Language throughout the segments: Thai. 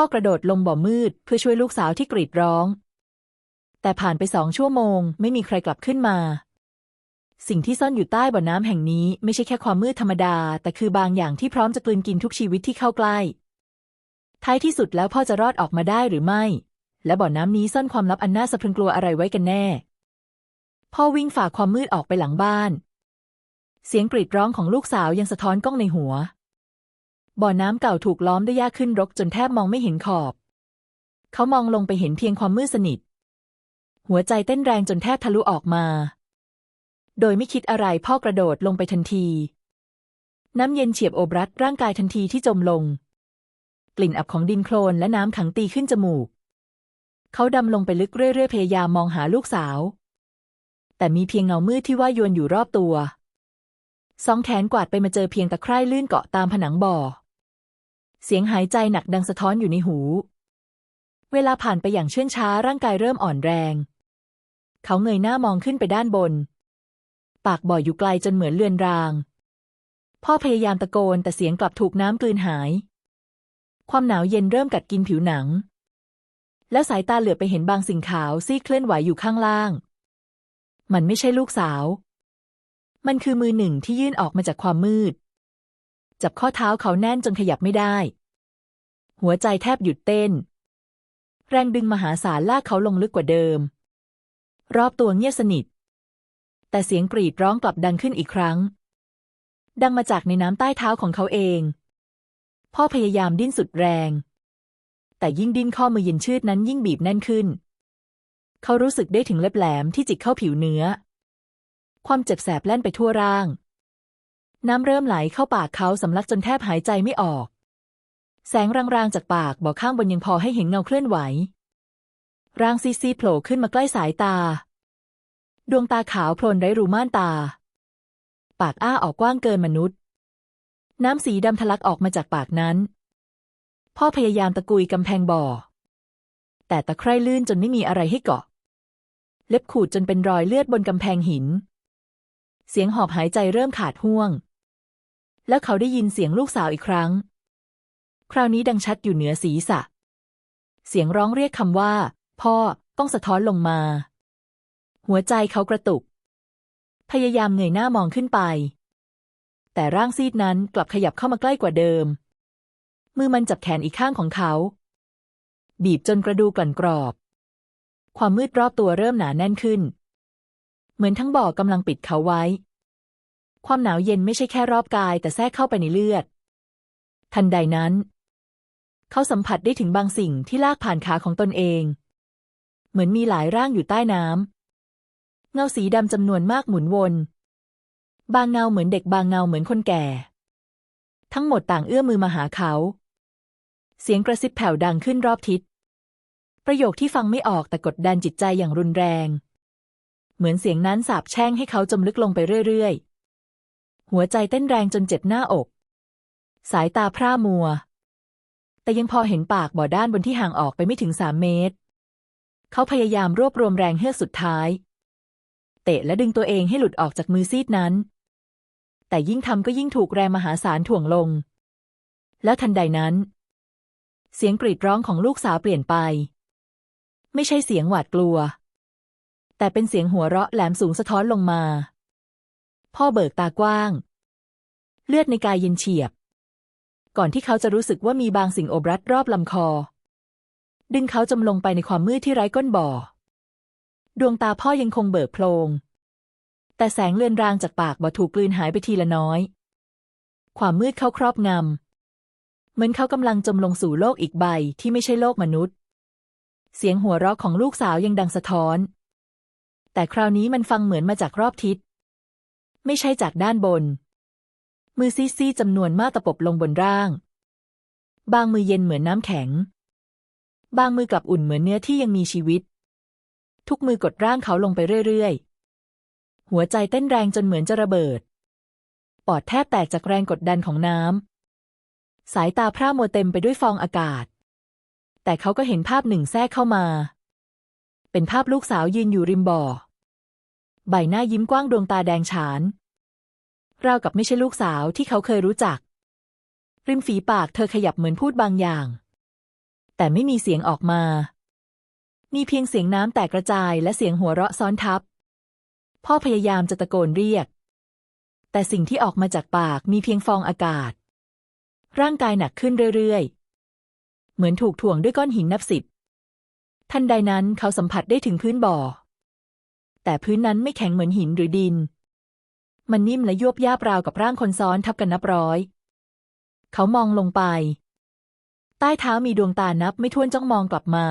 พ่อกระโดดลงบ่อมืดเพื่อช่วยลูกสาวที่กรีดร้อง แต่ผ่านไปสองชั่วโมง ไม่มีใครกลับขึ้นมา สิ่งที่ซ่อนอยู่ใต้บ่อน้ำแห่งนี้ไม่ใช่แค่ความมืดธรรมดา แต่คือบางอย่างที่พร้อมจะกลืนกินทุกชีวิตที่เข้าใกล้ ท้ายที่สุดแล้วพ่อจะรอดออกมาได้หรือไม่ และบ่อน้ำนี้ซ่อนความลับอันน่าสะพรึงกลัวอะไรไว้กันแน่ พ่อวิ่งฝ่าความมืดออกไปหลังบ้าน เสียงกรีดร้องของลูกสาวยังสะท้อนกล้องในหัว บ่อน้ำเก่าถูกล้อมด้วยหญ้าขึ้นรกจนแทบมองไม่เห็นขอบ เขามองลงไปเห็นเพียงความมืดสนิท หัวใจเต้นแรงจนแทบทะลุออกมา โดยไม่คิดอะไรพ่อกระโดดลงไปทันที น้ำเย็นเฉียบโอบรัดร่างกายทันทีที่จมลง กลิ่นอับของดินโคลนและน้ำขังตีขึ้นจมูก เขาดำลงไปลึกเรื่อยๆพยายามมองหาลูกสาว แต่มีเพียงเงามืดที่ว่ายวนอยู่รอบตัวสองแขนกวาดไปมาเจอเพียงตะไคร่ลื่นเกาะตามผนังบ่อ เสียงหายใจหนักดังสะท้อนอยู่ในหู เวลาผ่านไปอย่างเชื่องช้าร่างกายเริ่มอ่อนแรง เขาเงยหน้ามองขึ้นไปด้านบน ปากบ่ออยู่ไกลจนเหมือนเลือนราง พ่อพยายามตะโกนแต่เสียงกลับถูกน้ำกลืนหาย ความหนาวเย็นเริ่มกัดกินผิวหนัง แล้วสายตาเหลือบไปเห็นบางสิ่งขาวซีกเคลื่อนไหวอยู่ข้างล่าง มันไม่ใช่ลูกสาว มันคือมือหนึ่งที่ยื่นออกมาจากความมืด จับข้อเท้าเขาแน่นจนขยับไม่ได้ หัวใจแทบหยุดเต้น แรงดึงมหาศาลลากเขาลงลึกกว่าเดิม รอบตัวเงียบสนิท แต่เสียงกรีดร้องกลับดังขึ้นอีกครั้ง ดังมาจากในน้ำใต้เท้าของเขาเอง พ่อพยายามดิ้นสุดแรง แต่ยิ่งดิ้นข้อมือเย็นชืดนั้นยิ่งบีบแน่นขึ้น เขารู้สึกได้ถึงเล็บแหลมที่จิกเข้าผิวเนื้อ ความเจ็บแสบแล่นไปทั่วร่าง น้ำเริ่มไหลเข้าปากเขาสำลักจนแทบหายใจไม่ออก แสงรางๆจากปากบ่อข้างบนยังพอให้เห็นเงาเคลื่อนไหว ร่างซีซีโผล่ขึ้นมาใกล้สายตา ดวงตาขาวโพลนไร้รูม่านตา ปากอ้าออกกว้างเกินมนุษย์ น้ำสีดำทะลักออกมาจากปากนั้น พ่อพยายามตะกุยกำแพงบ่อ แต่ตะไคร่ลื่นจนไม่มีอะไรให้เกาะ เล็บขูดจนเป็นรอยเลือดบนกำแพงหิน เสียงหอบหายใจเริ่มขาดห่วง แล้วเขาได้ยินเสียงลูกสาวอีกครั้ง คราวนี้ดังชัดอยู่เหนือศีรษะ เสียงร้องเรียกคำว่า พ่อต้องสะท้อนลงมา หัวใจเขากระตุก พยายามเงยหน้ามองขึ้นไป แต่ร่างซีดนั้นกลับขยับเข้ามาใกล้กว่าเดิม มือมันจับแขนอีกข้างของเขา บีบจนกระดูกกลั่นกรอบ ความมืดรอบตัวเริ่มหนาแน่นขึ้น เหมือนทั้งบ่อกำลังปิดเขาไว้ ความหนาวเย็นไม่ใช่แค่รอบกาย แต่แทรกเข้าไปในเลือด ทันใดนั้น เขาสัมผัสได้ถึงบางสิ่งที่ลากผ่านขาของตนเอง เหมือนมีหลายร่างอยู่ใต้น้ำเงาสีดำจำนวนมากหมุนวน บางเงาเหมือนเด็กบางเงาเหมือนคนแก่ ทั้งหมดต่างเอื้อมมือมาหาเขา เสียงกระซิบแผ่วดังขึ้นรอบทิศ ประโยคที่ฟังไม่ออกแต่กดดันจิตใจอย่างรุนแรง เหมือนเสียงนั้นสาบแช่งให้เขาจมลึกลงไปเรื่อยๆ หัวใจเต้นแรงจนเจ็บหน้าอก สายตาพร่ามัว แต่ยังพอเห็นปากบ่อด้านบนที่ห่างออกไปไม่ถึงสามเมตร เขาพยายามรวบรวมแรงเฮือกสุดท้าย เตะและดึงตัวเองให้หลุดออกจากมือซีดนั้น แต่ยิ่งทำก็ยิ่งถูกแรงมหาศาลถ่วงลง แล้วทันใดนั้น เสียงกรีดร้องของลูกสาวเปลี่ยนไป ไม่ใช่เสียงหวาดกลัว แต่เป็นเสียงหัวเราะแหลมสูงสะท้อนลงมา พ่อเบิกตากว้าง เลือดในกายเย็นเฉียบ ก่อนที่เขาจะรู้สึกว่ามีบางสิ่งโอบรัดรอบลำคอ ดึงเขาจมลงไปในความมืดที่ไร้ก้นบ่อ ดวงตาพ่อยังคงเบิกโพลง แต่แสงเลือนรางจากปากบ่ถูกกลืนหายไปทีละน้อย ความมืดเข้าครอบงำเหมือนเขากำลังจมลงสู่โลกอีกใบที่ไม่ใช่โลกมนุษย์ เสียงหัวเราะของลูกสาวยังดังสะท้อน แต่คราวนี้มันฟังเหมือนมาจากรอบทิศ ไม่ใช่จากด้านบน มือซีๆจำนวนมากตะปบลงบนร่าง บางมือเย็นเหมือนน้ำแข็ง บางมือกลับอุ่นเหมือนเนื้อที่ยังมีชีวิต ทุกมือกดร่างเขาลงไปเรื่อยๆ หัวใจเต้นแรงจนเหมือนจะระเบิด ปอดแทบแตกจากแรงกดดันของน้ำ สายตาพร่ามัวเต็มไปด้วยฟองอากาศ แต่เขาก็เห็นภาพหนึ่งแทรกเข้ามา เป็นภาพลูกสาวยืนอยู่ริมบ่อใบหน้ายิ้มกว้างดวงตาแดงฉาน ราวกับไม่ใช่ลูกสาวที่เขาเคยรู้จัก ริมฝีปากเธอขยับเหมือนพูดบางอย่าง แต่ไม่มีเสียงออกมา มีเพียงเสียงน้ำแตกกระจายและเสียงหัวเราะซ้อนทับ พ่อพยายามจะตะโกนเรียก แต่สิ่งที่ออกมาจากปากมีเพียงฟองอากาศ ร่างกายหนักขึ้นเรื่อยๆ เหมือนถูกถ่วงด้วยก้อนหินนับสิบ ทันใดนั้นเขาสัมผัสได้ถึงพื้นบ่อ แต่พื้นนั้นไม่แข็งเหมือนหินหรือดิน มันนิ่มและยวบยาบราวกับร่างคนซ้อนทับกันนับร้อย เขามองลงไป ใต้เท้ามีดวงตานับไม่ถ้วนจ้องมองกลับมา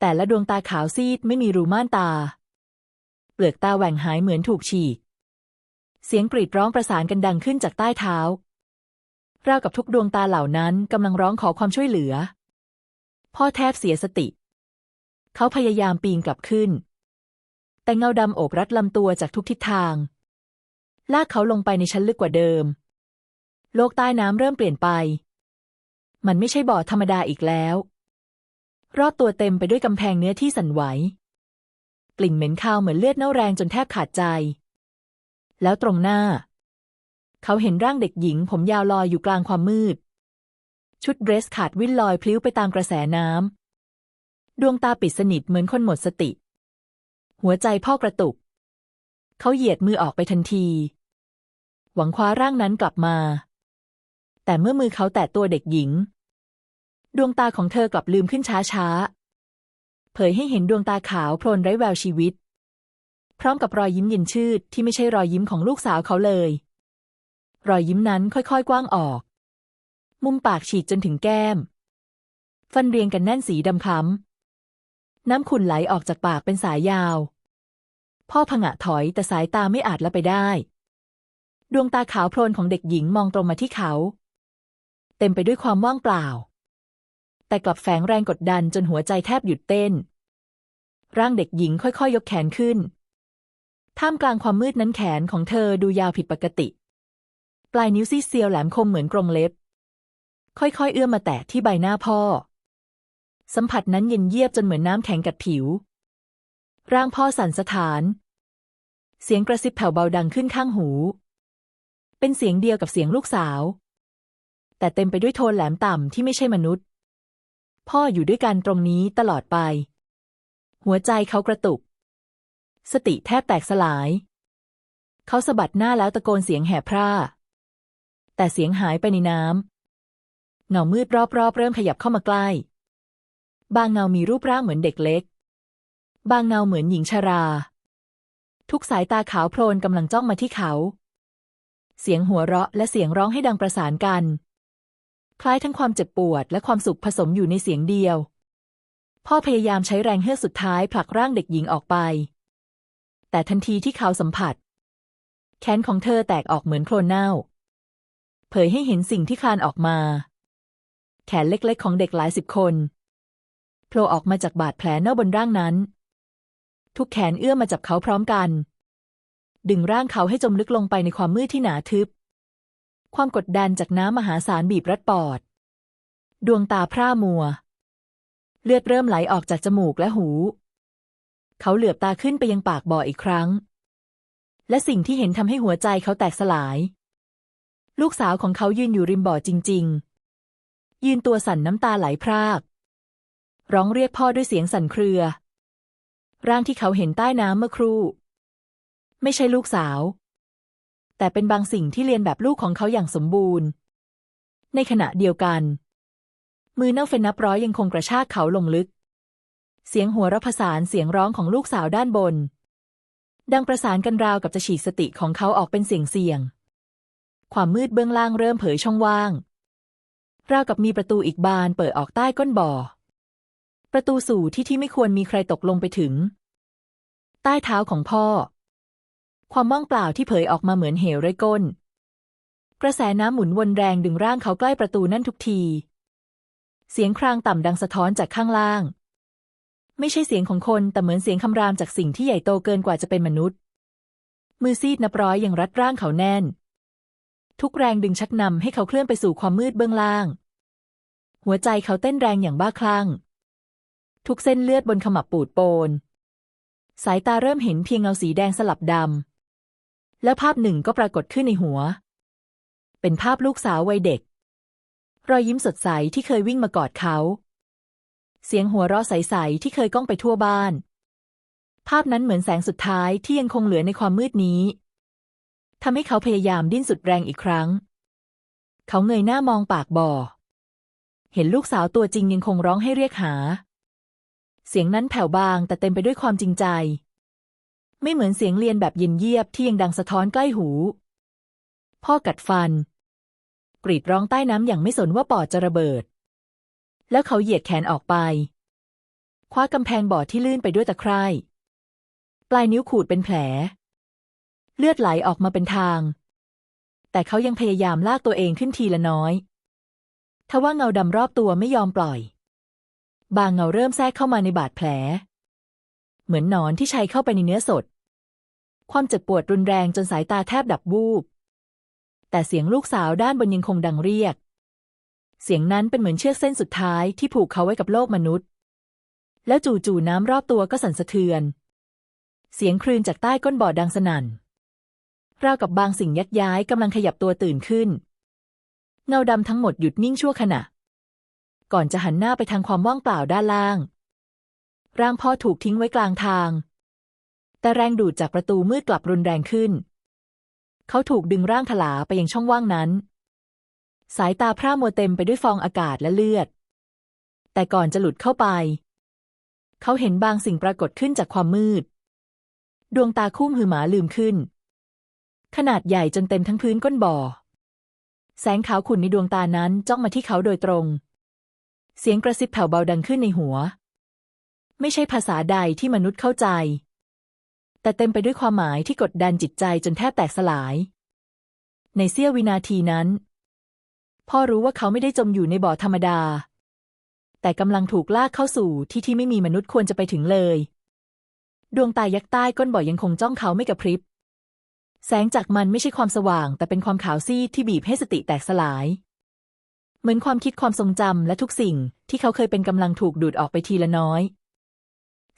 แต่ละดวงตาขาวซีดไม่มีรูม่านตา เปลือกตาแหว่งหายเหมือนถูกฉีก เสียงกรีดร้องประสานกันดังขึ้นจากใต้เท้าราวกับทุกดวงตาเหล่านั้นกำลังร้องขอความช่วยเหลือ พ่อแทบเสียสติ เขาพยายามปีนกลับขึ้น แต่เงาดำโอบรัดลำตัวจากทุกทิศทาง ลากเขาลงไปในชั้นลึกกว่าเดิม โลกใต้น้ำเริ่มเปลี่ยนไป มันไม่ใช่บ่อธรรมดาอีกแล้ว รอบตัวเต็มไปด้วยกำแพงเนื้อที่สั่นไหว กลิ่นเหม็นคาวเหมือนเลือดเน่าแรงจนแทบขาดใจ แล้วตรงหน้า เขาเห็นร่างเด็กหญิง ผมยาวลอยอยู่กลางความมืด ชุดเดรสขาดวิ่นลอยพลิ้วไปตามกระแสน้ำดวงตาปิดสนิทเหมือนคนหมดสติ หัวใจพ่อกระตุกเขาเหยียดมือออกไปทันที หวังคว้าร่างนั้นกลับมา แต่เมื่อมือเขาแตะตัวเด็กหญิง ดวงตาของเธอกลับลืมขึ้นช้าๆ เผยให้เห็นดวงตาขาวโพลนไร้แววชีวิต พร้อมกับรอยยิ้มเย็นชืดที่ไม่ใช่รอยยิ้มของลูกสาวเขาเลย รอยยิ้มนั้นค่อยๆ กว้างออก มุมปากฉีกจนถึงแก้ม ฟันเรียงกันแน่นสีดำคล้ำน้ำขุ่นไหลออกจากปากเป็นสายยาว พ่อผงะถอยแต่สายตาไม่อาจละไปได้ ดวงตาขาวโพลนของเด็กหญิงมองตรงมาที่เขา เต็มไปด้วยความว่างเปล่า แต่กลับแฝงแรงกดดันจนหัวใจแทบหยุดเต้น ร่างเด็กหญิงค่อยๆยยกแขนขึ้น ท่ามกลางความมืดนั้นแขนของเธอดูยาวผิดปกติ ปลายนิ้วซีดเซียวแหลมคมเหมือนกรงเล็บ ค่อยๆ เอื้อมมาแตะที่ใบหน้าพ่อ สัมผัสนั้นเย็นเยียบจนเหมือนน้ำแข็งกัดผิว ร่างพ่อสั่นสะท้าน เสียงกระซิบแผ่วเบาดังขึ้นข้างหู เป็นเสียงเดียวกับเสียงลูกสาว แต่เต็มไปด้วยโทนแหลมต่ำที่ไม่ใช่มนุษย์ พ่ออยู่ด้วยกันตรงนี้ตลอดไป หัวใจเขากระตุก สติแทบแตกสลาย เขาสะบัดหน้าแล้วตะโกนเสียงแหบพร่า แต่เสียงหายไปในน้ำเงามืดรอบๆ เริ่มขยับเข้ามาใกล้ บางเงามีรูปร่างเหมือนเด็กเล็ก บางเงาเหมือนหญิงชรา ทุกสายตาขาวโพลนกำลังจ้องมาที่เขา เสียงหัวเราะและเสียงร้องให้ดังประสานกัน คล้ายทั้งความเจ็บปวดและความสุขผสมอยู่ในเสียงเดียว พ่อพยายามใช้แรงเฮือกสุดท้ายผลักร่างเด็กหญิงออกไป แต่ทันทีที่เขาสัมผัส แขนของเธอแตกออกเหมือนโคลนเน่า เผยให้เห็นสิ่งที่คลานออกมา แขนเล็กๆ ของเด็กหลายสิบคนโผล่ออกมาจากบาดแผลเน่าบนร่างนั้น ทุกแขนเอื้อมมาจับเขาพร้อมกัน ดึงร่างเขาให้จมลึกลงไปในความมืดที่หนาทึบ ความกดดันจากน้ำมหาศาลบีบรัดปอด ดวงตาพร่ามัว เลือดเริ่มไหลออกจากจมูกและหู เขาเหลือบตาขึ้นไปยังปากบ่ออีกครั้ง และสิ่งที่เห็นทำให้หัวใจเขาแตกสลาย ลูกสาวของเขายืนอยู่ริมบ่อจริง ๆ ยืนตัวสั่นน้ำตาไหลพราก ร้องเรียกพ่อด้วยเสียงสั่นเครือร่างที่เขาเห็นใต้น้ำเมื่อครู่ ไม่ใช่ลูกสาว แต่เป็นบางสิ่งที่เรียนแบบลูกของเขาอย่างสมบูรณ์ ในขณะเดียวกัน มือเน่าเฟนนับร้อยยังคงกระชากเขาลงลึก เสียงหัวเราะผสานเสียงร้องของลูกสาวด้านบน ดังประสานกันราวกับจะฉีกสติของเขาออกเป็นเสียงเสียง ความมืดเบื้องล่างเริ่มเผยช่องว่าง ราวกับมีประตูอีกบานเปิดออกใต้ก้นบ่อ ประตูสู่ที่ที่ไม่ควรมีใครตกลงไปถึง ใต้เท้าของพ่อ ความว่างเปล่าที่เผยออกมาเหมือนเหวไร้ก้น กระแสน้ำหมุนวนแรงดึงร่างเขาใกล้ประตูนั่นทุกที เสียงครางต่ำดังสะท้อนจากข้างล่าง ไม่ใช่เสียงของคนแต่เหมือนเสียงคำรามจากสิ่งที่ใหญ่โตเกินกว่าจะเป็นมนุษย์ มือซีดนับร้อยยังรัดร่างเขาแน่น ทุกแรงดึงชักนำให้เขาเคลื่อนไปสู่ความมืดเบื้องล่าง หัวใจเขาเต้นแรงอย่างบ้าคลั่ง ทุกเส้นเลือดบนขมับปูดโปนสายตาเริ่มเห็นเพียงเงาสีแดงสลับดำ แล้วภาพหนึ่งก็ปรากฏขึ้นในหัว เป็นภาพลูกสาววัยเด็ก รอยยิ้มสดใสที่เคยวิ่งมากอดเขา เสียงหัวเราะใสๆที่เคยก้องไปทั่วบ้าน ภาพนั้นเหมือนแสงสุดท้ายที่ยังคงเหลือในความมืดนี้ทำให้เขาพยายามดิ้นสุดแรงอีกครั้ง เขาเงยหน้ามองปากบ่อ เห็นลูกสาวตัวจริงยังคงร้องให้เรียกหา เสียงนั้นแผ่วบางแต่เต็มไปด้วยความจริงใจ ไม่เหมือนเสียงเรียนแบบเย็นเยียบที่ยังดังสะท้อนใกล้หู พ่อกัดฟัน กรีดร้องใต้น้ำอย่างไม่สนว่าปอดจะระเบิด แล้วเขาเหยียดแขนออกไป คว้ากำแพงบ่อที่ลื่นไปด้วยตะไคร่ปลายนิ้วขูดเป็นแผล เลือดไหลออกมาเป็นทาง แต่เขายังพยายามลากตัวเองขึ้นทีละน้อยทว่าเงาดำรอบตัวไม่ยอมปล่อย บางเงาเริ่มแทรกเข้ามาในบาดแผล เหมือนหนอนที่ชัยเข้าไปในเนื้อสด ความเจ็บปวดรุนแรงจนสายตาแทบดับวูบ แต่เสียงลูกสาวด้านบนยังคงดังเรียก เสียงนั้นเป็นเหมือนเชือกเส้นสุดท้ายที่ผูกเขาไว้กับโลกมนุษย์ แล้วจู่ๆน้ำรอบตัวก็สั่นสะเทือน เสียงคลื่นจากใต้ก้นบ่อดังสนั่นราวกับบางสิ่งยักย้ายกำลังขยับตัวตื่นขึ้น เงาดำทั้งหมดหยุดนิ่งชั่วขณะ ก่อนจะหันหน้าไปทางความว่างเปล่าด้านล่าง ร่างพ่อถูกทิ้งไว้กลางทาง แต่แรงดูดจากประตูมืดกลับรุนแรงขึ้น เขาถูกดึงร่างถลาไปยังช่องว่างนั้น สายตาพร่ามัวเต็มไปด้วยฟองอากาศและเลือด แต่ก่อนจะหลุดเข้าไป เขาเห็นบางสิ่งปรากฏขึ้นจากความมืด ดวงตาคู่มหือหมาลืมขึ้น ขนาดใหญ่จนเต็มทั้งพื้นก้นบ่อ แสงขาวขุ่นในดวงตานั้นจ้องมาที่เขาโดยตรง เสียงกระซิบแผ่วเบาดังขึ้นในหัว ไม่ใช่ภาษาใดที่มนุษย์เข้าใจ แต่เต็มไปด้วยความหมายที่กดดันจิตใจจนแทบแตกสลาย ในเสี้ยววินาทีนั้น พ่อรู้ว่าเขาไม่ได้จมอยู่ในบ่อธรรมดา แต่กำลังถูกลากเข้าสู่ที่ที่ไม่มีมนุษย์ควรจะไปถึงเลย ดวงตายักษ์ใต้ก้นบ่อยังคงจ้องเขาไม่กระพริบ แสงจากมันไม่ใช่ความสว่าง แต่เป็นความขาวซีดที่บีบให้สติแตกสลายเหมือนความคิดความทรงจำและทุกสิ่งที่เขาเคยเป็นกำลังถูกดูดออกไปทีละน้อย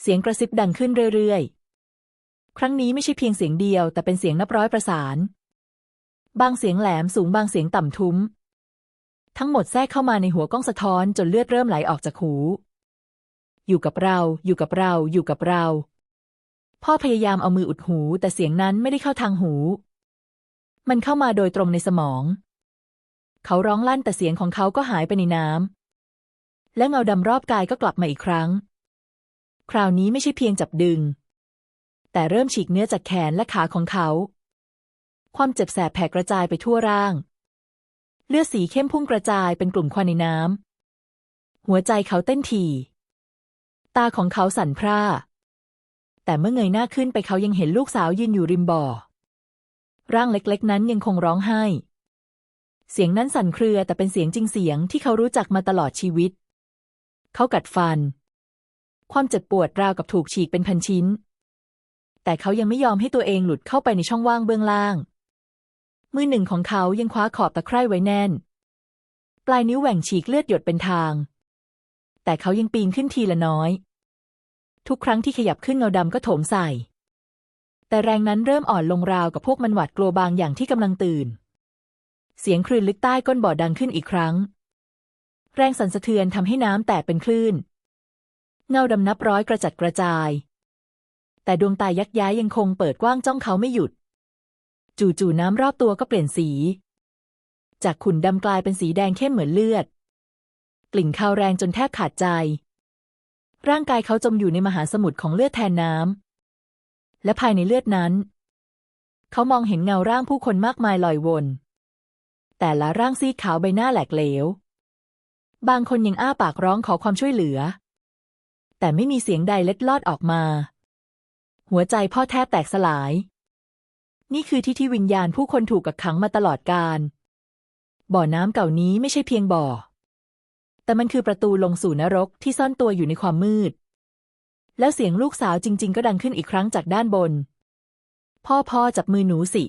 เสียงกระซิบดังขึ้นเรื่อยๆ ครั้งนี้ไม่ใช่เพียงเสียงเดียว แต่เป็นเสียงนับร้อยประสาน บางเสียงแหลมสูงบางเสียงต่ำทุ้ม ทั้งหมดแทรกเข้ามาในหัวกล้องสะท้อนจนเลือดเริ่มไหลออกจากหู อยู่กับเรา อยู่กับเรา อยู่กับเรา พ่อพยายามเอามืออุดหู แต่เสียงนั้นไม่ได้เข้าทางหู มันเข้ามาโดยตรงในสมอง เขาร้องลั่นแต่เสียงของเขาก็หายไปในน้ำและเงาดำรอบกายก็กลับมาอีกครั้ง คราวนี้ไม่ใช่เพียงจับดึง แต่เริ่มฉีกเนื้อจากแขนและขาของเขา ความเจ็บแสบแผ่กระจายไปทั่วร่าง เลือดสีเข้มพุ่งกระจายเป็นกลุ่มควันในน้ำ หัวใจเขาเต้นถี่ ตาของเขาสั่นพร่า แต่เมื่อเงยหน้าขึ้นไปเขายังเห็นลูกสาวยืนอยู่ริมบ่อ ร่างเล็กๆ นั้นยังคงร้องไห้ เสียงนั้นสั่นเครือแต่เป็นเสียงจริงเสียงที่เขารู้จักมาตลอดชีวิต เขากัดฟัน ความเจ็บปวดราวกับถูกฉีกเป็นพันชิ้น แต่เขายังไม่ยอมให้ตัวเองหลุดเข้าไปในช่องว่างเบื้องล่าง มือหนึ่งของเขายังคว้าขอบตะไคร่ไว้แน่น ปลายนิ้วแหว่งฉีกเลือดหยดเป็นทาง แต่เขายังปีนขึ้นทีละน้อย ทุกครั้งที่ขยับขึ้นเงาดำก็โถมใส่ แต่แรงนั้นเริ่มอ่อนลงราวกับพวกมันหวาดกลัวบางอย่างที่กำลังตื่น เสียงคลื่นลึกใต้ก้นบ่อดังขึ้นอีกครั้ง แรงสั่นสะเทือนทำให้น้ำแตกเป็นคลื่น เงาดำนับร้อยกระจัดกระจาย แต่ดวงตายักย้ายยังคงเปิดกว้างจ้องเขาไม่หยุด จู่ๆน้ำรอบตัวก็เปลี่ยนสี จากขุ่นดำกลายเป็นสีแดงเข้มเหมือนเลือด กลิ่นคาวแรงจนแทบขาดใจ ร่างกายเขาจมอยู่ในมหาสมุทรของเลือดแทนน้ำและภายในเลือดนั้น เขามองเห็นเงาร่างผู้คนมากมายลอยวน แต่ละร่างซีดขาวใบหน้าแหลกเหลว บางคนยังอ้าปากร้องขอความช่วยเหลือ แต่ไม่มีเสียงใดเล็ดลอดออกมา หัวใจพ่อแทบแตกสลาย นี่คือที่ที่วิญญาณผู้คนถูกกักขังมาตลอดกาลบ่อน้ำเก่านี้ไม่ใช่เพียงบ่อ แต่มันคือประตูลงสู่นรกที่ซ่อนตัวอยู่ในความมืด แล้วเสียงลูกสาวจริง ๆ ก็ดังขึ้นอีกครั้งจากด้านบน พ่อพ่อจับมือหนูสิ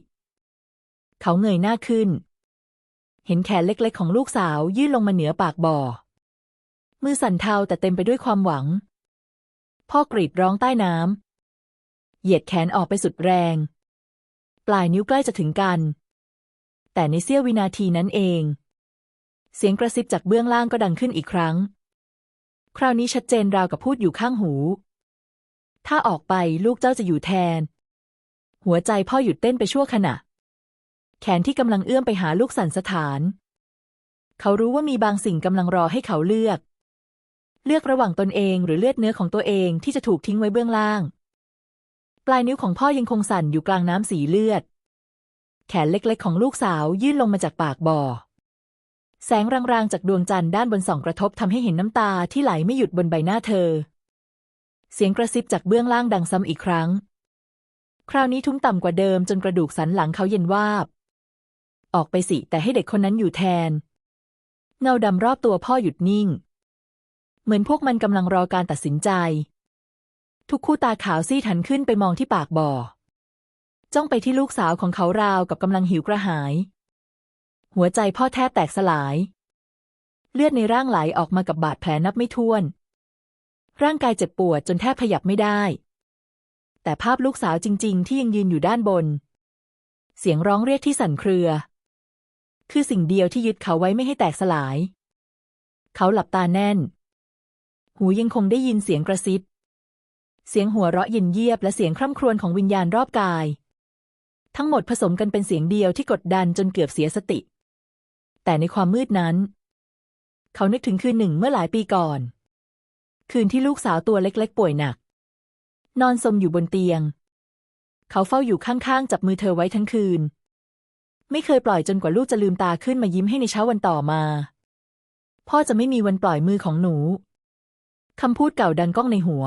เขาเงยหน้าขึ้น เห็นแขนเล็ก ๆ ของลูกสาวยื่นลงมาเหนือปากบ่อ มือสั่นเทาแต่เต็มไปด้วยความหวัง พ่อกรีดร้องใต้น้ำ เหยียดแขนออกไปสุดแรง ปลายนิ้วใกล้จะถึงกัน แต่ในเสี้ยววินาทีนั้นเอง เสียงกระซิบจากเบื้องล่างก็ดังขึ้นอีกครั้ง คราวนี้ชัดเจนราวกับพูดอยู่ข้างหู ถ้าออกไปลูกเจ้าจะอยู่แทน หัวใจพ่อหยุดเต้นไปชั่วขณะ แขนที่กำลังเอื้อมไปหาลูกสั่นสะท้าน เขารู้ว่ามีบางสิ่งกำลังรอให้เขาเลือก เลือกระหว่างตนเองหรือเลือดเนื้อของตัวเองที่จะถูกทิ้งไว้เบื้องล่าง ปลายนิ้วของพ่อยังคงสั่นอยู่กลางน้ำสีเลือด แขนเล็กๆ ของลูกสาวยื่นลงมาจากปากบ่อ แสงรางๆจากดวงจันทร์ด้านบนส่องกระทบทำให้เห็นน้ำตาที่ไหลไม่หยุดบนใบหน้าเธอ เสียงกระซิบจากเบื้องล่างดังซ้ำอีกครั้ง คราวนี้ทุ้มต่ำกว่าเดิมจนกระดูกสันหลังเขาเย็นวาบ ออกไปสิแต่ให้เด็กคนนั้นอยู่แทนเงาดำรอบตัวพ่อหยุดนิ่ง เหมือนพวกมันกำลังรอการตัดสินใจ ทุกคู่ตาขาวซีดหันขึ้นไปมองที่ปากบ่อ จ้องไปที่ลูกสาวของเขาราวกับกำลังหิวกระหาย หัวใจพ่อแทบแตกสลาย เลือดในร่างไหลออกมากับบาดแผลนับไม่ถ้วน ร่างกายเจ็บปวดจนแทบขยับไม่ได้ แต่ภาพลูกสาวจริง ๆ ที่ยังยืนอยู่ด้านบน เสียงร้องเรียกที่สั่นเครือ คือสิ่งเดียวที่ยึดเขาไว้ไม่ให้แตกสลาย เขาหลับตาแน่น หูยังคงได้ยินเสียงกระซิบ เสียงหัวเราะเย็นเยียบและเสียงคร่ำครวญของวิญญาณรอบกาย ทั้งหมดผสมกันเป็นเสียงเดียวที่กดดันจนเกือบเสียสติ แต่ในความมืดนั้น เขานึกถึงคืนหนึ่งเมื่อหลายปีก่อน คืนที่ลูกสาวตัวเล็กๆ ป่วยหนัก นอนสมอยู่บนเตียง เขาเฝ้าอยู่ข้างๆ จับมือเธอไว้ทั้งคืน ไม่เคยปล่อยจนกว่าลูกจะลืมตาขึ้นมายิ้มให้ในเช้าวันต่อมา พ่อจะไม่มีวันปล่อยมือของหนู คำพูดเก่าดังก้องในหัว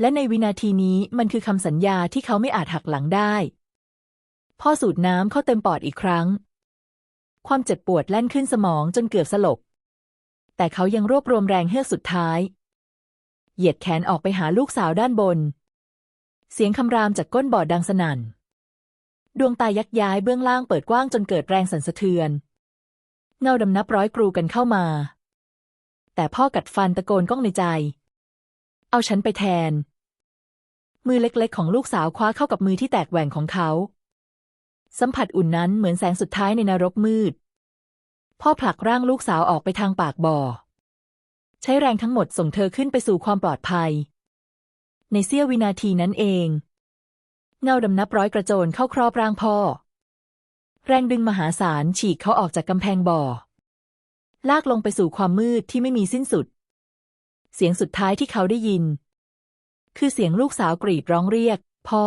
และในวินาทีนี้มันคือคำสัญญาที่เขาไม่อาจหักหลังได้ พ่อสูดน้ำเข้าเต็มปอดอีกครั้ง ความเจ็บปวดแล่นขึ้นสมองจนเกือบสลบ แต่เขายังรวบรวมแรงเฮือกสุดท้าย เหยียดแขนออกไปหาลูกสาวด้านบน เสียงคำรามจากก้นบ่อดังสนั่น ดวงตายักย้ายเบื้องล่างเปิดกว้างจนเกิดแรงสั่นสะเทือน เงาดำนับร้อยกรูกันเข้ามา แต่พ่อกัดฟันตะโกนก้องในใจ เอาฉันไปแทน มือเล็กๆ ของลูกสาวคว้าเข้ากับมือที่แตกแหว่งของเขา สัมผัสอุ่นนั้นเหมือนแสงสุดท้ายในนรกมืด พ่อผลักร่างลูกสาวออกไปทางปากบ่อ ใช้แรงทั้งหมดส่งเธอขึ้นไปสู่ความปลอดภัย ในเสี้ยววินาทีนั้นเอง เงาดำนับร้อยกระโจนเข้าครอบร่างพ่อ แรงดึงมหาศาลฉีกเขาออกจากกำแพงบ่อ ลากลงไปสู่ความมืดที่ไม่มีสิ้นสุด เสียงสุดท้ายที่เขาได้ยิน คือเสียงลูกสาวกรีดร้องเรียก พ่อ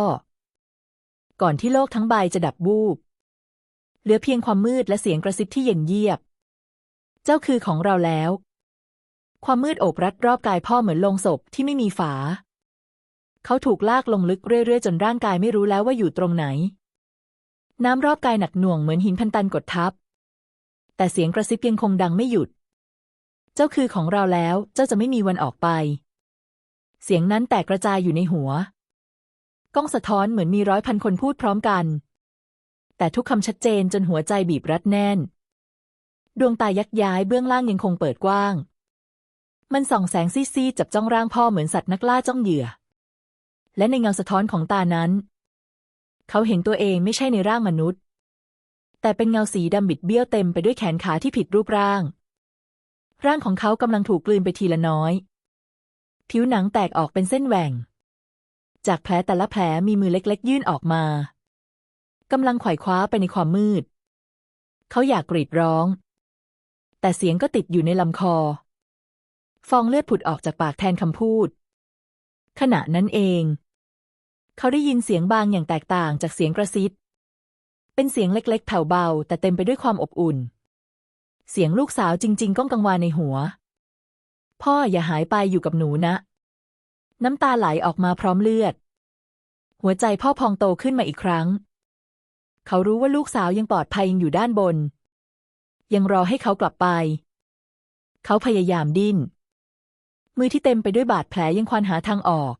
ก่อนที่โลกทั้งใบจะดับวูบเหลือเพียงความมืดและเสียงกระซิบที่เย็นเยียบ เจ้าคือของเราแล้ว ความมืดโอบรัดรอบกายพ่อเหมือนโลงศพที่ไม่มีฝา เขาถูกลากลงลึกเรื่อยๆ จนร่างกายไม่รู้แล้วว่าอยู่ตรงไหน น้ำรอบกายหนักหน่วงเหมือนหินพันตันกดทับ แต่เสียงกระซิบยังคงดังไม่หยุด เจ้าคือของเราแล้ว เจ้าจะไม่มีวันออกไป เสียงนั้นแตกกระจายอยู่ในหัว ก้องสะท้อนเหมือนมีร้อยพันคนพูดพร้อมกัน แต่ทุกคำชัดเจนจนหัวใจบีบรัดแน่น ดวงตายักย้ายเบื้องล่างยังคงเปิดกว้าง มันส่องแสงซีดๆจับจ้องร่างพ่อเหมือนสัตว์นักล่าจ้องเหยื่อ และในเงาสะท้อนของตานั้น เขาเห็นตัวเองไม่ใช่ในร่างมนุษย์ แต่เป็นเงาสีดำบิดเบี้ยวเต็มไปด้วยแขนขาที่ผิดรูปร่าง ร่างของเขากำลังถูกกลืนไปทีละน้อย ผิวหนังแตกออกเป็นเส้นแหว่ง จากแผลแต่ละแผลมีมือเล็กๆ ยื่นออกมากำลังไขว่คว้าไปในความมืด เขาอยากกรีดร้อง แต่เสียงก็ติดอยู่ในลำคอ ฟองเลือดผุดออกจากปากแทนคำพูด ขณะนั้นเอง เขาได้ยินเสียงบางอย่างแตกต่างจากเสียงกระซิบ เป็นเสียงเล็กๆ แผ่วเบา แต่เต็มไปด้วยความอบอุ่น เสียงลูกสาวจริง ๆ ก้องกังวานในหัว พ่ออย่าหายไปอยู่กับหนูนะ น้ำตาไหลออกมาพร้อมเลือด หัวใจพ่อพองโตขึ้นมาอีกครั้ง เขารู้ว่าลูกสาวยังปลอดภัยยังอยู่ด้านบน ยังรอให้เขากลับไป เขาพยายามดิ้น มือที่เต็มไปด้วยบาดแผลยังควานหาทางออก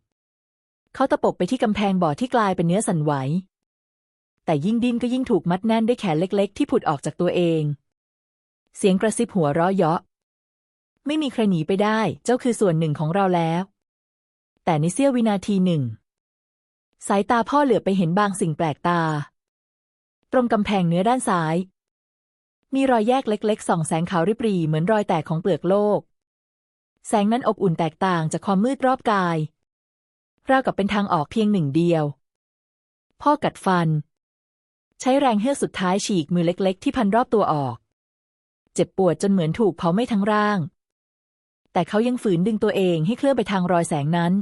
เขาตะปบไปที่กำแพงบ่อที่กลายเป็นเนื้อสั่นไหว แต่ยิ่งดิ้นก็ยิ่งถูกมัดแน่นด้วยแขนเล็ก ๆ ที่ผุดออกจากตัวเอง เสียงกระซิบหัวเราะเยาะ ไม่มีใครหนีไปได้ เจ้าคือส่วนหนึ่งของเราแล้ว แต่ในเสี้ยววินาทีหนึ่ง สายตาพ่อเหลือบไปเห็นบางสิ่งแปลกตา ตรงกำแพงเนื้อด้านซ้าย มีรอยแยกเล็ก ๆ ส่องแสงขาวริบหรี่เหมือนรอยแตกของเปลือกโลก แสงนั้นอบอุ่นแตกต่างจากความมืดรอบกายราวกับเป็นทางออกเพียงหนึ่งเดียว พ่อกัดฟัน ใช้แรงเฮือกสุดท้ายฉีกมือเล็กๆ ที่พันรอบตัวออก เจ็บปวดจนเหมือนถูกเผาไหม้ทั้งร่าง แต่เขายังฝืนดึงตัวเองให้เคลื่อนไปทางรอยแสงนั้น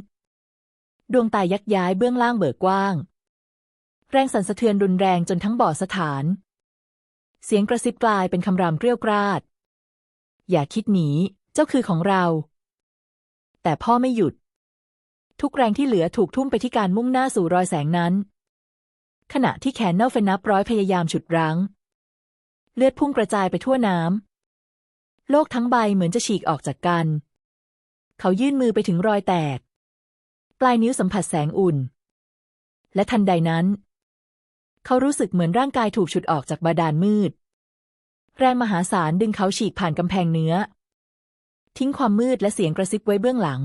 ดวงตายักย้ายเบื้องล่างเบิกกว้าง แรงสั่นสะเทือนรุนแรงจนทั้งบ่อสถาน เสียงกระซิบกลายเป็นคำรามเกรี้ยวกราด อย่าคิดหนี เจ้าคือของเรา แต่พ่อไม่หยุด ทุกแรงที่เหลือถูกทุ่มไปที่การมุ่งหน้าสู่รอยแสงนั้น ขณะที่แขนเน่าเฟนับร้อยพยายามฉุดรั้ง เลือดพุ่งกระจายไปทั่วน้ำ โลกทั้งใบเหมือนจะฉีกออกจากกัน เขายื่นมือไปถึงรอยแตก ปลายนิ้วสัมผัสแสงอุ่น และทันใดนั้น เขารู้สึกเหมือนร่างกายถูกฉุดออกจากบาดาลมืด แรงมหาศาลดึงเขาฉีกผ่านกำแพงเนื้อ ทิ้งความมืดและเสียงกระซิบไว้เบื้องหลัง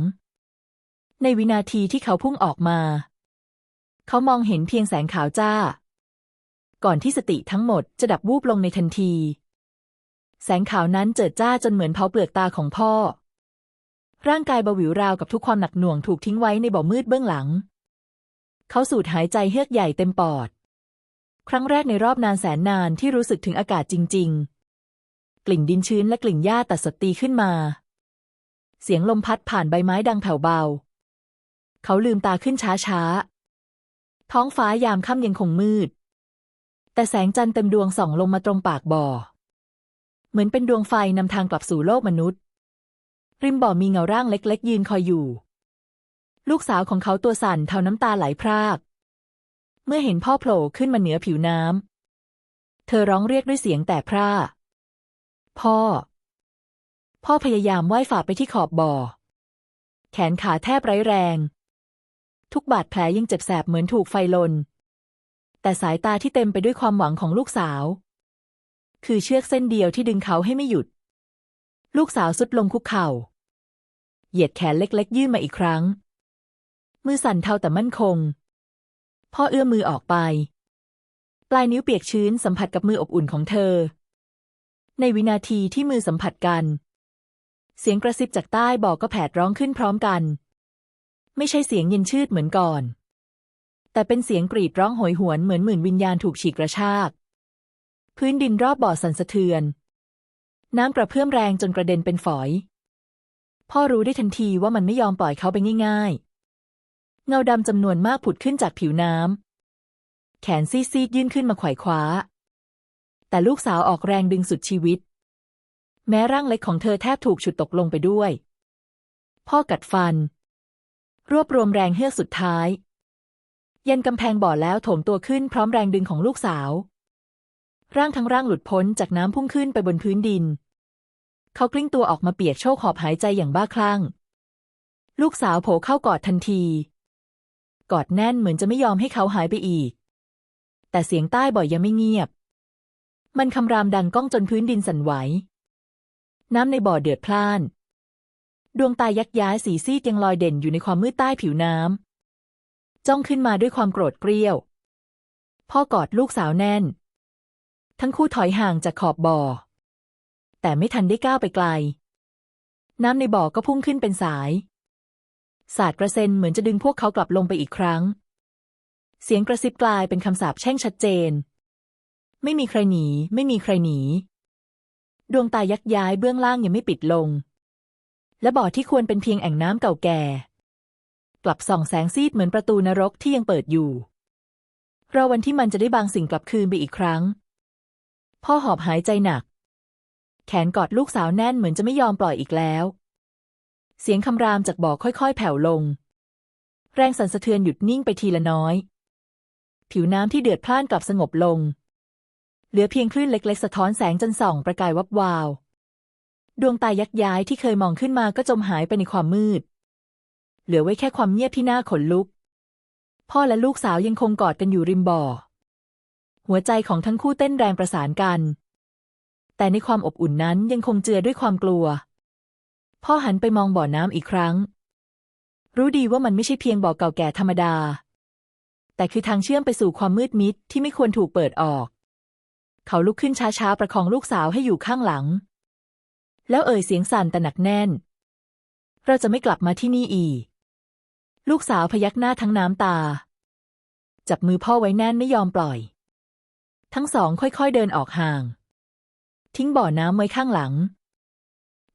ในวินาทีที่เขาพุ่งออกมา เขามองเห็นเพียงแสงขาวจ้า ก่อนที่สติทั้งหมดจะดับวูบลงในทันที แสงขาวนั้นเจิดจ้าจนเหมือนเผาเปลือกตาของพ่อ ร่างกายเบาหวิวราวกับทุกความหนักหน่วงถูกทิ้งไว้ในบ่อมืดเบื้องหลัง เขาสูดหายใจเฮือกใหญ่เต็มปอด ครั้งแรกในรอบนานแสนนานที่รู้สึกถึงอากาศจริง ๆ กลิ่นดินชื้นและกลิ่นหญ้าตัดสตีขึ้นมา เสียงลมพัดผ่านใบไม้ดังแผ่วเบา เขาลืมตาขึ้นช้าๆ ท้องฟ้ายามค่ำยังคงมืด แต่แสงจันทร์เต็มดวงส่องลงมาตรงปากบ่อ เหมือนเป็นดวงไฟนำทางกลับสู่โลกมนุษย์ ริมบ่อมีเงาร่างเล็ก ๆ ยืนคอยอยู่ ลูกสาวของเขาตัวสั่นเทาน้ำตาไหลพราก เมื่อเห็นพ่อโผล่ขึ้นมาเหนือผิวน้ำ เธอร้องเรียกด้วยเสียงแต่พร่า พ่อ พ่อพยายามว่ายฝ่าไปที่ขอบบ่อ แขนขาแทบไร้แรง ทุกบาดแผลยังเจ็บแสบเหมือนถูกไฟลน แต่สายตาที่เต็มไปด้วยความหวังของลูกสาว คือเชือกเส้นเดียวที่ดึงเขาให้ไม่หยุด ลูกสาวสุดลงคุกเข่า เหยียดแขนเล็ก ๆ ยื่นมาอีกครั้ง มือสั่นเทาแต่มั่นคง พ่อเอื้อมมือออกไป ปลายนิ้วเปียกชื้นสัมผัสกับมืออบอุ่นของเธอ ในวินาทีที่มือสัมผัสกัน เสียงกระซิบจากใต้บอกก็แผดร้องขึ้นพร้อมกัน ไม่ใช่เสียงเย็นชืดเหมือนก่อน แต่เป็นเสียงกรีดร้องโหยหวนเหมือนหมื่นวิญญาณถูกฉีกกระชาก พื้นดินรอบบ่อสั่นสะเทือน น้ำกระเพื่อมแรงจนกระเด็นเป็นฝอย พ่อรู้ได้ทันทีว่ามันไม่ยอมปล่อยเขาไปง่ายๆ เงาดำจำนวนมากผุดขึ้นจากผิวน้ำ แขนซีดๆยื่นขึ้นมาไขว่คว้า แต่ลูกสาวออกแรงดึงสุดชีวิต แม้ร่างเล็กของเธอแทบถูกฉุดตกลงไปด้วยพ่อกัดฟัน รวบรวมแรงเฮือกสุดท้าย ยันกำแพงบ่อแล้วโถมตัวขึ้นพร้อมแรงดึงของลูกสาว ร่างทั้งร่างหลุดพ้นจากน้ำพุ่งขึ้นไปบนพื้นดิน เขากลิ้งตัวออกมาเปียกโชกหอบหายใจอย่างบ้าคลั่ง ลูกสาวโผล่เข้ากอดทันที กอดแน่นเหมือนจะไม่ยอมให้เขาหายไปอีก แต่เสียงใต้บ่อยยังไม่เงียบ มันคำรามดังก้องจนพื้นดินสั่นไหว น้ำในบ่อเดือดพล่าน ดวงตายักย้ายสีซีดยังลอยเด่นอยู่ในความมืดใต้ผิวน้ำ จ้องขึ้นมาด้วยความโกรธเกรี้ยว พ่อกอดลูกสาวแน่น ทั้งคู่ถอยห่างจากขอบบ่อ แต่ไม่ทันได้ก้าวไปไกล น้ำในบ่อก็พุ่งขึ้นเป็นสาย สาดกระเซ็นเหมือนจะดึงพวกเขากลับลงไปอีกครั้ง เสียงกระซิบกลายเป็นคำสาปแช่งชัดเจน ไม่มีใครหนี ไม่มีใครหนี ดวงตายักย้ายเบื้องล่างยังไม่ปิดลง และบ่อที่ควรเป็นเพียงแอ่งน้ำเก่าแก่ กลับส่องแสงซีดเหมือนประตูนรกที่ยังเปิดอยู่ รอวันที่มันจะได้บางสิ่งกลับคืนไปอีกครั้ง พ่อหอบหายใจหนัก แขนกอดลูกสาวแน่นเหมือนจะไม่ยอมปล่อยอีกแล้ว เสียงคำรามจากบ่อค่อยๆ แผ่วลง แรงสั่นสะเทือนหยุดนิ่งไปทีละน้อย ผิวน้ำที่เดือดพล่านกลับสงบลง เหลือเพียงคลื่นเล็กๆ สะท้อนแสงจันส่องประกายวับวาว ดวงตายักย้ายที่เคยมองขึ้นมาก็จมหายไปในความมืด เหลือไว้แค่ความเงียบที่น่าขนลุก พ่อและลูกสาวยังคงกอดกันอยู่ริมบ่อ หัวใจของทั้งคู่เต้นแรงประสานกัน แต่ในความอบอุ่นนั้นยังคงเจือด้วยความกลัว พ่อหันไปมองบ่อน้ำอีกครั้ง รู้ดีว่ามันไม่ใช่เพียงบ่อเก่าแก่ธรรมดา แต่คือทางเชื่อมไปสู่ความมืดมิดที่ไม่ควรถูกเปิดออก เขาลุกขึ้นช้าๆประคองลูกสาวให้อยู่ข้างหลัง แล้วเอ่ยเสียงสั่นแต่หนักแน่น เราจะไม่กลับมาที่นี่อีก ลูกสาวพยักหน้าทั้งน้ำตา จับมือพ่อไว้แน่นไม่ยอมปล่อย ทั้งสองค่อยๆเดินออกห่าง ทิ้งบ่อน้ำไว้ข้างหลัง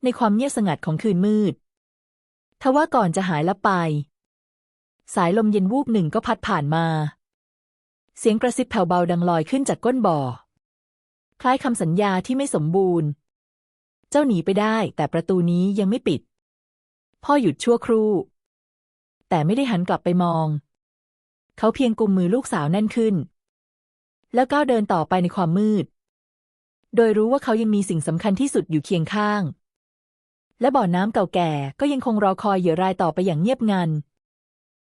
ในความเงียบสงัดของคืนมืด ทว่าก่อนจะหายลับไป สายลมเย็นวูบหนึ่งก็พัดผ่านมา เสียงกระซิบแผ่วเบาดังลอยขึ้นจากก้นบ่อ คล้ายคำสัญญาที่ไม่สมบูรณ์ เจ้าหนีไปได้ แต่ประตูนี้ยังไม่ปิด พ่อหยุดชั่วครู่ แต่ไม่ได้หันกลับไปมอง เขาเพียงกุมมือลูกสาวแน่นขึ้น แล้วก้าวเดินต่อไปในความมืด โดยรู้ว่าเขายังมีสิ่งสำคัญที่สุดอยู่เคียงข้าง และบ่อน้ำเก่าแก่ก็ยังคงรอคอยเหยื่อรายต่อไปอย่างเงียบงัน